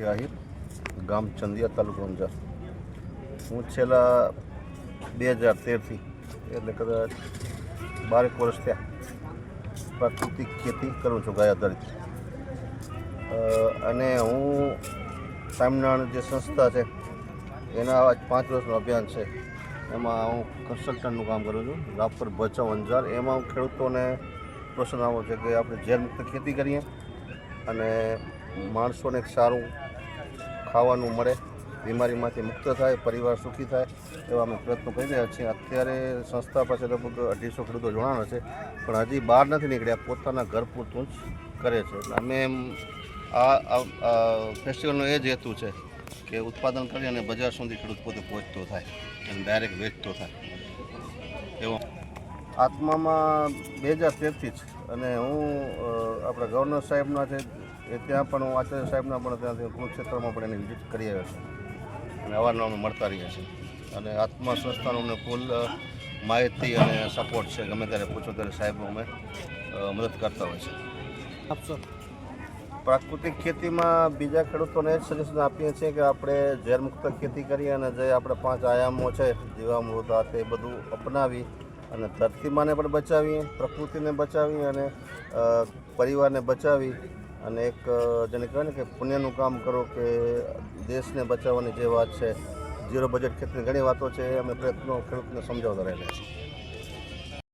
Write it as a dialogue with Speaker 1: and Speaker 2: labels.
Speaker 1: ભરતસિંહ આહિર, ગામ ચંદિયા તાલુકો અંજાર હું છેલ્લા બે હજાર તેરથી, એટલે કદાચ બારેક વર્ષ થયા, પ્રાકૃતિક ખેતી કરું છું ગાય આધારિત. અને હું સ્વામિનારાયણ જે સંસ્થા છે, એના આજ પાંચ વર્ષનું અભિયાન છે. એમાં હું કન્સલ્ટન્ટનું કામ કરું છું, રાપર ભચાઉ અંજાર. એમાં હું ખેડૂતોને પ્રોત્સાહન આપું છું કે આપણે ઝેરમુક્ત ખેતી કરીએ અને માણસોને એક સારું ખાવાનું મળે, બીમારીમાંથી મુક્ત થાય, પરિવાર સુખી થાય એવા અમે પ્રયત્નો કરી રહ્યા છીએ. અત્યારે સંસ્થા પાસે લગભગ અઢીસો ખેડૂતો જોડાણ છે, પણ હજી બહાર નથી નીકળ્યા. પોતાના ઘર પૂરતું જ કરે છે. અમે એમ આ ફેસ્ટિવલનો એ જ હેતુ છે કે ઉત્પાદન કરી અને બજાર સુધી ખેડૂત પોતે પહોંચતો થાય અને ડાયરેક્ટ વેચતો થાય. એવો. આત્મામાં બે હજાર તેરથી જ અને હું આપણા ગવર્નર સાહેબના છે એ ત્યાં પણ હું આચાર્ય સાહેબના પણ ત્યાંથી કુરુક્ષેત્રમાં પણ એની વિઝિટ કરી આવ્યો છું. અને અવારનવાર અમે મળતા રહીએ છીએ. અને આત્મા સંસ્થાનો અમને ફૂલ માહિતી અને સપોર્ટ છે. ગમે ત્યારે પૂછો ત્યારે સાહેબ અમે મદદ કરતા હોય છે.
Speaker 2: આપશો
Speaker 1: પ્રાકૃતિક ખેતીમાં બીજા ખેડૂતોને જ સજેશન આપીએ છીએ કે આપણે ઝેરમુક્ત ખેતી કરીએ અને જે આપણે પાંચ આયામો છે જીવામૃત આ તે બધું અપનાવી અને ધરતીમાને પણ બચાવીએ, પ્રકૃતિને બચાવી અને પરિવારને બચાવી અને એક જેને કહેવાય ને કે પુણ્યનું કામ કરો કે દેશને બચાવવાની જે વાત છે, ઝીરો બજેટ ખેતીની ઘણી વાતો છે, અમે પ્રયત્નો ખેડૂતને સમજાવતા રહેલા છે